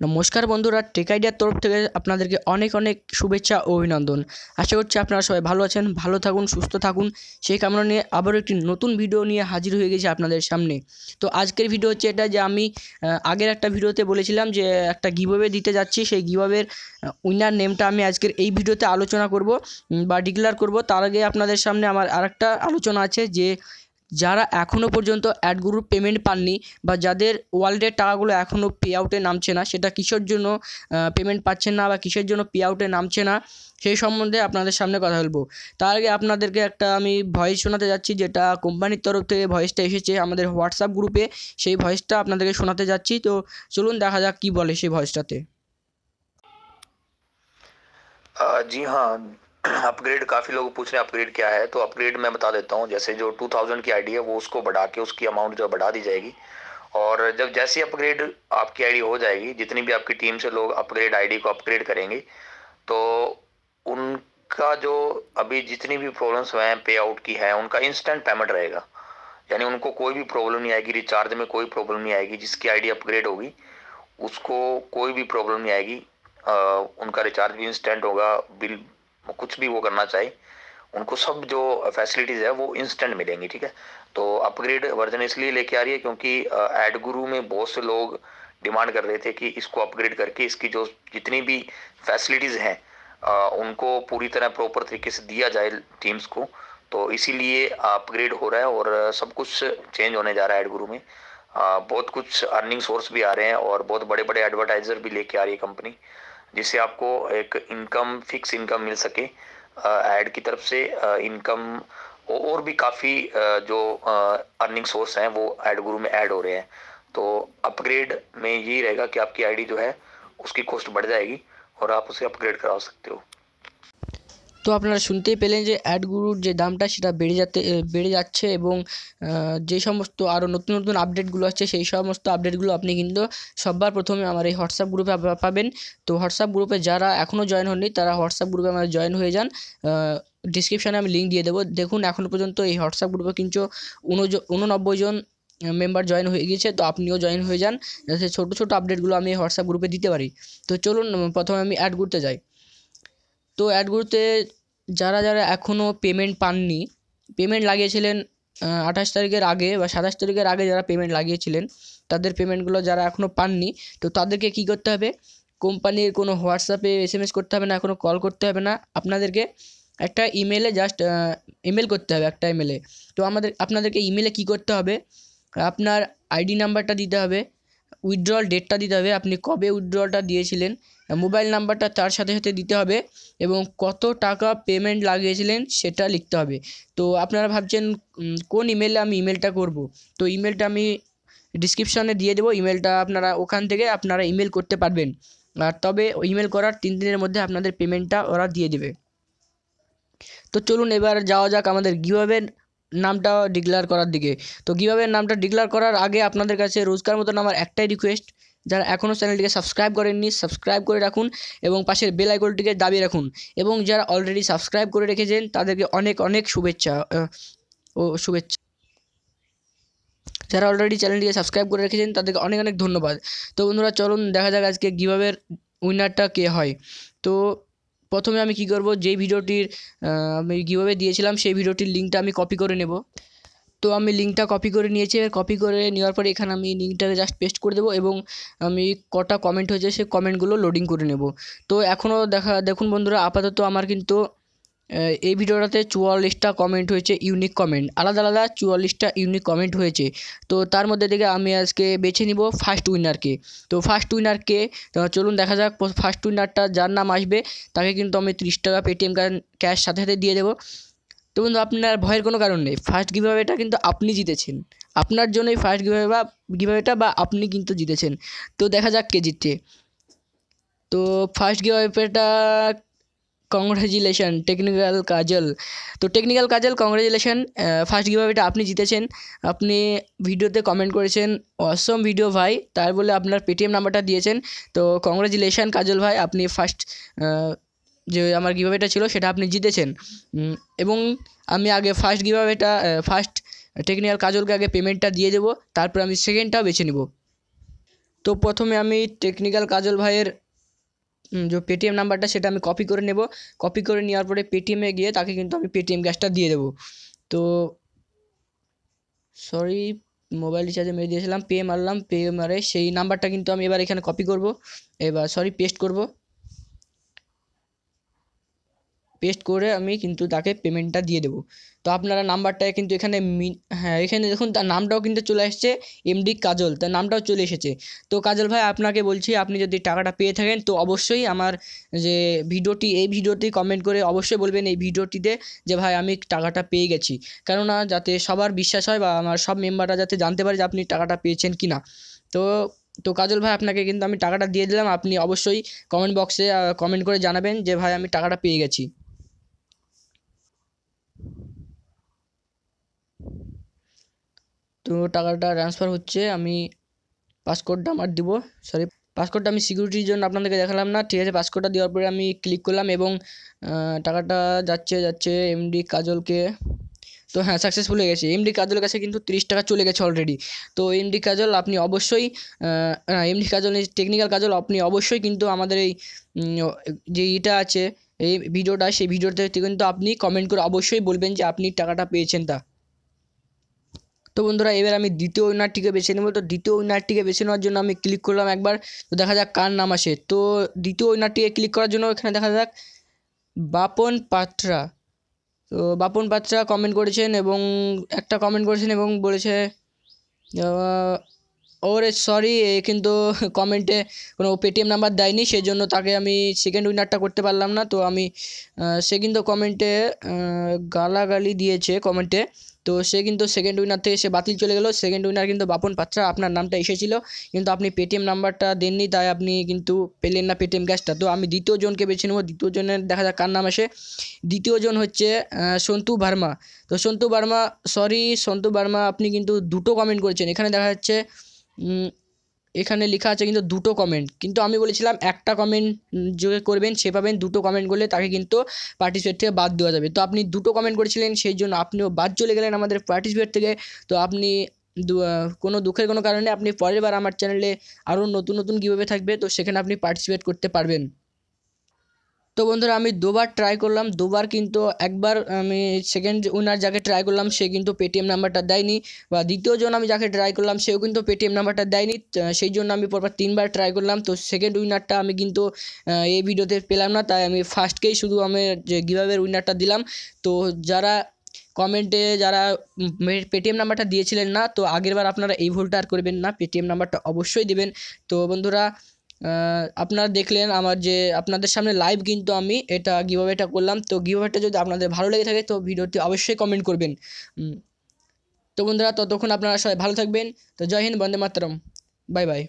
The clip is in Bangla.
নমস্কার বন্ধুরা টেক আইডিয়ার তরফ থেকে আপনাদেরকে অনেক অনেক শুভেচ্ছা ও অভিনন্দন। আশা করছি আপনারা সবাই ভালো আছেন, ভালো থাকুন, সুস্থ থাকুন। সেই কামনা নিয়ে আবারও একটি নতুন ভিডিও নিয়ে হাজির হয়ে গেছি আপনাদের সামনে। তো আজকের ভিডিও হচ্ছে এটা যে আমি আগের একটা ভিডিওতে বলেছিলাম যে একটা গিভওয়ে দিতে যাচ্ছি। সেই গিভওয়ের উইনার নেমটা আমি আজকের এই ভিডিওতে আলোচনা করব বা ডিক্লেয়ার করব। তার আগে আপনাদের সামনে আমার আরেকটা আলোচনা আছে যে যারা এখনও পর্যন্ত অ্যাড গ্রুপ পেমেন্ট পাননি বা যাদের ওয়ালেটের টাকাগুলো এখনও পে আউটে নামছে না, সেটা কিসের জন্য পেমেন্ট পাচ্ছেন না বা কিসের জন্য পে আউটে নামছে না, সেই সম্বন্ধে আপনাদের সামনে কথা বলব। তার আগে আপনাদেরকে একটা আমি ভয়েস শোনাতে যাচ্ছি, যেটা কোম্পানির তরফ থেকে ভয়েসটা এসেছে আমাদের হোয়াটসঅ্যাপ গ্রুপে সেই ভয়েসটা আপনাদেরকে শোনাতে যাচ্ছি। তো চলুন দেখা যাক কী বলে সেই ভয়েসটাতে জি হ্যাঁ अपग्रेड काफ़ी लोग पूछ रहे हैं अपग्रेड क्या है तो अपग्रेड मैं बता देता हूँ। जैसे जो 2000 की आईडी है वो उसको बढ़ा के उसकी अमाउंट जो बढ़ा दी जाएगी। और जब जैसी अपग्रेड आपकी आईडी हो जाएगी जितनी भी आपकी टीम से लोग अपग्रेड आईडी को अपग्रेड करेंगे तो उनका जो अभी जितनी भी प्रॉब्लम्स हुए हैं पे आउट की है उनका इंस्टेंट पेमेंट रहेगा। यानी उनको कोई भी प्रॉब्लम नहीं आएगी रिचार्ज में कोई प्रॉब्लम नहीं आएगी जिसकी आईडी अपग्रेड होगी उसको कोई भी प्रॉब्लम नहीं आएगी अ, उनका रिचार्ज भी इंस्टेंट होगा बिल कुछ भी वो करना चाहे, उनको सब जो फैसिलिटीज़ है वो इंस्टेंट मिलेंगी, ठीक है? तो अपग्रेड वर्जन इसलिए लेके आ रही है क्योंकि एड गुरु में बहुत से लोग डिमांड कर रहे थे कि इसको अपग्रेड करके इसकी जो जितनी भी फैसिलिटीज़ हैं उनको पूरी तरह प्रॉपर तरीके से दिया जाए टीम्स को। तो इसीलिए अपग्रेड हो रहा है और सब कुछ चेंज होने जा रहा है एड गुरु में। बहुत कुछ अर्निंग सोर्स भी आ रहे हैं और बहुत बड़े बड़े एडवर्टाइजर भी लेके आ रही है कंपनी जिससे आपको एक इनकम फिक्स इनकम मिल सके। एड की तरफ़ से इनकम और भी काफ़ी जो अर्निंग सोर्स हैं, वो एड गुरु में ऐड हो रहे हैं। तो अपग्रेड में यही रहेगा कि आपकी आईडी जो है, उसकी कॉस्ट बढ़ जाएगी और आप उसे अपग्रेड करा सकते हो। তো আপনারা শুনতেই পেলেন যে অ্যাডগুলোর যে দামটা সেটা বেড়ে যাতে বেড়ে যাচ্ছে এবং যে সমস্ত আরও নতুন নতুন আপডেটগুলো আসছে সেই সমস্ত আপডেটগুলো আপনি কিন্তু সবার প্রথমে আমার এই হোয়াটসঅ্যাপ গ্রুপে পাবেন। তো হোয়াটসঅ্যাপ গ্রুপে যারা এখনও জয়েন হননি, তারা হোয়াটসঅ্যাপ গ্রুপে আমার জয়েন হয়ে যান। ডিসক্রিপশানে আমি লিঙ্ক দিয়ে দেবো। দেখুন এখনও পর্যন্ত এই হোয়াটসঅ্যাপ গ্রুপে কিন্তু উননব্বই জন মেম্বার জয়েন হয়ে গিয়েছে। তো আপনিও জয়েন হয়ে যান। যাতে ছোটো ছোটো আপডেটগুলো আমি হোয়াটসঅ্যাপ গ্রুপে দিতে পারি। তো চলুন, প্রথমে আমি অ্যাড করতে যাই। তো অ্যাড অ্যাডগুলোতে যারা যারা এখনও পেমেন্ট পাননি পেমেন্ট লাগিয়েছিলেন আঠাশ তারিখের আগে বা সাতাশ তারিখের আগে যারা পেমেন্ট লাগিয়েছিলেন, তাদের পেমেন্টগুলো যারা এখনও পাননি, তো তাদেরকে কী করতে হবে? কোম্পানির কোনো হোয়াটসঅ্যাপে এস এম এস করতে হবে না, কোনো কল করতে হবে না, আপনাদেরকে একটা ইমেলে জাস্ট ইমেল করতে হবে, একটা ইমেলে তো আমাদের, আপনাদেরকে ইমেলে কী করতে হবে? আপনার আইডি নাম্বারটা দিতে হবে উইথড্রল ডেটটা দিতে হবে, আপনি কবে উইথড্রলটা দিয়েছিলেন মোবাইল নাম্বারটা তার সাথে সাথে দিতে হবে এবং কত টাকা পেমেন্ট লাগিয়েছিলেন সেটা লিখতে হবে। তো আপনারা ভাবছেন কোন ইমেলে আমি ইমেলটা করব? তো ইমেলটা আমি ডিসক্রিপশনে দিয়ে দেবো। ইমেলটা আপনারা ওখান থেকে আপনারা ইমেল করতে পারবেন। আর তবে ইমেল করার তিন দিনের মধ্যে আপনাদের পেমেন্টটা ওরা দিয়ে দেবে। তো চলুন এবার যাওয়া যাক আমাদের গিভাবের নামটা ডিক্লেয়ার করার দিকে। তো গিভাবের নামটা ডিক্লেয়ার করার আগে আপনাদের কাছে রোজকার মতন আমার একটাই রিকোয়েস্ট যারা এখনও চ্যানেলটিকে সাবস্ক্রাইব করেননি সাবস্ক্রাইব করে রাখুন এবং পাশের বেল আইকনটিকে দাবিয়ে রাখুন এবং যারা অলরেডি সাবস্ক্রাইব করে রেখেছেন, তাদেরকে অনেক অনেক শুভেচ্ছা ও শুভেচ্ছা। যারা অলরেডি চ্যানেলটিকে সাবস্ক্রাইব করে রেখেছেন, তাদেরকে অনেক অনেক ধন্যবাদ। তো বন্ধুরা, চলুন দেখা যাক আজকে গিভাবের উইনারটা কে হয়। তো প্রথমে আমি কি করব, যেই ভিডিওটির আমি কীভাবে দিয়েছিলাম, সেই ভিডিওটির লিঙ্কটা আমি কপি করে নেব। তো আমি লিঙ্কটা কপি করে নিয়েছি। এবার কপি করে নেওয়ার পরে এখানে আমি লিঙ্কটাকে জাস্ট পেস্ট করে দেবো এবং আমি কটা কমেন্ট হয়েছে সেই কমেন্টগুলো লোডিং করে নেব। তো এখনও দেখা, দেখুন বন্ধুরা, আপাতত আমার কিন্তু এই ভিডিওটাতে চুয়াল্লিশটা কমেন্ট হয়েছে ইউনিক কমেন্ট আলাদা আলাদা চুয়াল্লিশটা ইউনিক কমেন্ট হয়েছে। তো তার মধ্যে থেকে আমি আজকে বেছে নিব ফার্স্ট উইনারকে তো ফার্স্ট উইনারকে চলুন দেখা যাক ফার্স্ট উইনারটা যার নাম আসবে, তাকে কিন্তু আমি ত্রিশ টাকা পেটিএম ক্যাশ সাথে সাথে দিয়ে দেবো। তো বন্ধু, আপনার ভয়ের কোনো কারণ নেই। ফার্স্ট গিভাওয়েটা কিন্তু আপনি জিতেছেন। আপনার জন্যই ফার্স্ট গিভাওয়ে বা গিভাওয়েটা বা আপনি কিন্তু জিতেছেন। তো দেখা যাক কে জিতছে। তো ফার্স্ট গিভাওয়েটা কংগ্রাচুলেশন টেকনিক্যাল কাজল। তো টেকনিক্যাল কাজল কংগ্রাচুলেশন ফার্স্ট গিভাওয়েটা আপনি জিতেছেন। আপনি ভিডিওতে কমেন্ট করেছেন অসম ভিডিও ভাই। তার বলে আপনার পেটিএম নাম্বারটা দিয়েছেন। তো কংগ্রাচুলেশন কাজল ভাই, আপনি ফার্স্ট যে আমার গিভাওয়েটা ছিল, সেটা আপনি জিতেছেন। এবং আমি আগে ফার্স্ট গিভাওয়েটা ফার্স্ট টেকনিক্যাল কাজলকে আগে পেমেন্টটা দিয়ে দেবো, তারপর আমি সেকেন্ডটাও বেছে নেব। তো প্রথমে আমি টেকনিক্যাল কাজল ভাইয়ের যে পেটিএম নাম্বারটা সেটা আমি কপি করে নেব। কপি করে নেওয়ার পরে পেটিএমে গিয়ে তাকে কিন্তু আমি পেটিএম ক্যাশটা দিয়ে দেবো। তো সরি মোবাইল রিচার্জে মেরে দিয়েছিলাম পে মারলাম পে মারে, সেই নাম্বারটা কিন্তু আমি এবার এখানে কপি করব। এবার সরি পেস্ট করব। পেস্ট করে আমি কিন্তু তাকে পেমেন্টটা দিয়ে দেবো। তো আপনারা নাম্বারটা কিন্তু এখানে হ্যাঁ এখানে দেখুন তার নামটাও কিন্তু চলে আসছে এমডি কাজল, তার নামটাও চলে এসেছে। তো কাজল ভাই, আপনাকে বলছি, আপনি যদি টাকাটা পেয়ে থাকেন, তো অবশ্যই আমার যে ভিডিওটি, এই ভিডিওটি কমেন্ট করে অবশ্যই বলবেন এই ভিডিওটিতে যে ভাই, আমি টাকাটা পেয়ে গেছি। কেননা যাতে সবার বিশ্বাস হয় বা আমার সব মেম্বাররা যাতে জানতে পারে যে আপনি টাকাটা পেয়েছেন কি না তো তো কাজল ভাই, আপনাকে কিন্তু আমি টাকাটা দিয়ে দিলাম। আপনি অবশ্যই কমেন্ট বক্সে কমেন্ট করে জানাবেন যে ভাই, আমি টাকাটা পেয়ে গেছি। তো টাকাটা ট্রান্সফার হচ্ছে, আমি পাসকোডটা আমার দিব সরি পাসকোডটা আমি সিকিউরিটির জন্য আপনাদেরকে দেখালাম না, ঠিক আছে? পাসকোডটা দেওয়ার পরে আমি ক্লিক করলাম এবং টাকাটা যাচ্ছে যাচ্ছে এমডি কাজলকে, তো হ্যাঁ সাকসেসফুল হয়ে গেছে। এমডি কাজলের কাছে কিন্তু তিরিশ টাকা চলে গেছে অলরেডি তো এমডি কাজল আপনি অবশ্যই এমডি কাজল টেকনিক্যাল কাজল আপনি অবশ্যই কিন্তু আমাদের এই যে ইটা আছে, এই ভিডিওটা, সেই ভিডিওতে কিন্তু আপনি কমেন্ট করে অবশ্যই বলবেন যে আপনি টাকাটা পেয়েছেন তা। তো বন্ধুরা, এবার আমি দ্বিতীয় উইনারটিকে বেছে নেব। তো দ্বিতীয় উইনারটিকে বেছে নেওয়ার জন্য আমি ক্লিক করলাম একবার। তো দেখা যাক কার নাম আসে। তো দ্বিতীয় উইনারটিকে ক্লিক করার জন্য এখানে দেখা যাক বাপন পাত্রা। তো বাপন পাত্রা কমেন্ট করেছেন এবং একটা কমেন্ট করেছেন এবং বলেছে ওরে সরি কিন্তু কমেন্টে কোনো পেটিএম নাম্বার দেয়নি সেই জন্য তাকে আমি সেকেন্ড উইনারটা করতে পারলাম না। তো আমি সে কিন্তু কমেন্টে গালাগালি দিয়েছে কমেন্টে তো সে কিন্তু সেকেন্ড উইনার থেকে সে বাতিল চলে গেল। সেকেন্ড উইনার কিন্তু বাপন পাত্রা, আপনার নামটা এসেছিল। কিন্তু আপনি পেটিএম নাম্বারটা দেননি, তাই আপনি কিন্তু পেলেন না পেটিএম ক্যাশটা তো আমি দ্বিতীয় জনকে বেছে নেব। দ্বিতীয় জনের দেখা যাক কার নাম আসে। দ্বিতীয় জন হচ্ছে সন্তু ভার্মা। তো সন্তু ভার্মা সরি সন্তু ভার্মা, আপনি কিন্তু দুটো কমেন্ট করেছেন। এখানে দেখা যাচ্ছে এখানে লেখা আছে কিন্তু দুটো কমেন্ট কিন্তু আমি বলেছিলাম একটা কমেন্ট যে করবেন, সে পাবেন, দুটো কমেন্ট করলে তাকে কিন্তু পার্টিসিপেট থেকে বাদ দেওয়া যাবে। তো আপনি দুটো কমেন্ট করেছিলেন, সেই জন্য আপনিও বাদ চলে গেলেন আমাদের পার্টিসিপেট থেকে। তো আপনি কোনো দুঃখের কোনো কারণে আপনি পরের বার আমার চ্যানেলে আরও নতুন নতুন কীভাবে থাকবে, তো সেখানে আপনি পার্টিসিপেট করতে পারবেন। তো বন্ধুরা, আমি দুবার ট্রাই করলাম, দুবার কিন্তু একবার আমি সেকেন্ড উইনার যাকে ট্রাই করলাম, সে কিন্তু পেটিএম নাম্বারটা দেয়নি বা দ্বিতীয়জন আমি যাকে ট্রাই করলাম, সেও কিন্তু পেটিএম নাম্বারটা দেয়নি সেই জন্য আমি পরপর তিনবার ট্রাই করলাম। তো সেকেন্ড উইনারটা আমি কিন্তু এই ভিডিওতে পেলাম না, তাই আমি ফার্স্টকেই শুধু আমি যে গিভাবের উইনারটা দিলাম। তো যারা কমেন্টে যারা পেটিএম নাম্বারটা দিয়েছিলেন না, তো আগেরবার আপনারা এই ভুলটা আর করবেন না পেটিএম নাম্বারটা অবশ্যই দেবেন। তো বন্ধুরা আপনারা দেখলেন আমার যে আপনাদের সামনে লাইভ কিন্তু আমি এটা গিভাবে এটা করলাম। তো গিভাবেটা যদি আপনাদের ভালো লেগে থাকে, তো ভিডিওটি অবশ্যই কমেন্ট করবেন। তো বন্ধুরা, ততক্ষণ আপনারা সবাই ভালো থাকবেন। তো জয় হিন্দ, বন্দে মাতরম। Bye bye